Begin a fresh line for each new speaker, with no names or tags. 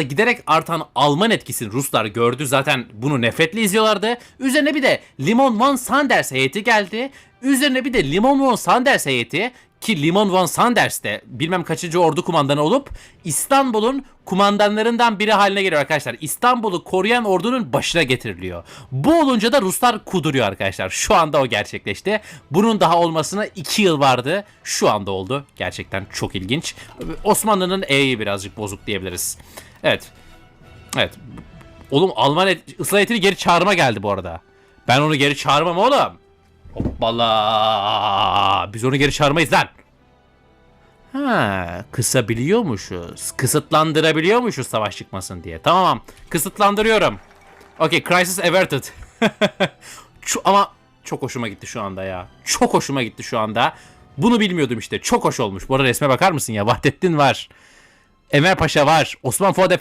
hızla giderek artan Alman etkisini Ruslar gördü. Zaten bunu nefretle izliyorlardı. Üzerine bir de Limon von Sanders heyeti geldi. Üzerine bir de Limon von Sanders heyeti ki Limon von Sanders de bilmem kaçıncı ordu kumandanı olup İstanbul'un kumandanlarından biri haline geliyor arkadaşlar. İstanbul'u koruyan ordunun başına getiriliyor. Bu olunca da Ruslar kuduruyor arkadaşlar. Şu anda o gerçekleşti. Bunun daha olmasına 2 yıl vardı. Şu anda oldu. Gerçekten çok ilginç. Osmanlı'nın E'yi birazcık bozuk diyebiliriz. Evet. Evet. Oğlum Alman et, ıslah etini geri çağırma geldi bu arada. Ben onu geri çağırmam oğlum. Hoppala. Biz onu geri çağırmayız lan. Ha, kısabiliyormuşuz. Kısıtlandırabiliyormuşuz savaş çıkmasın diye. Tamam. Kısıtlandırıyorum. Okay, crisis averted. Ama çok hoşuma gitti şu anda ya. Çok hoşuma gitti şu anda. Bunu bilmiyordum işte. Çok hoş olmuş. Bu arada resme bakar mısın ya? Vahdettin var. Enver Paşa var. Osman Fuat Efendi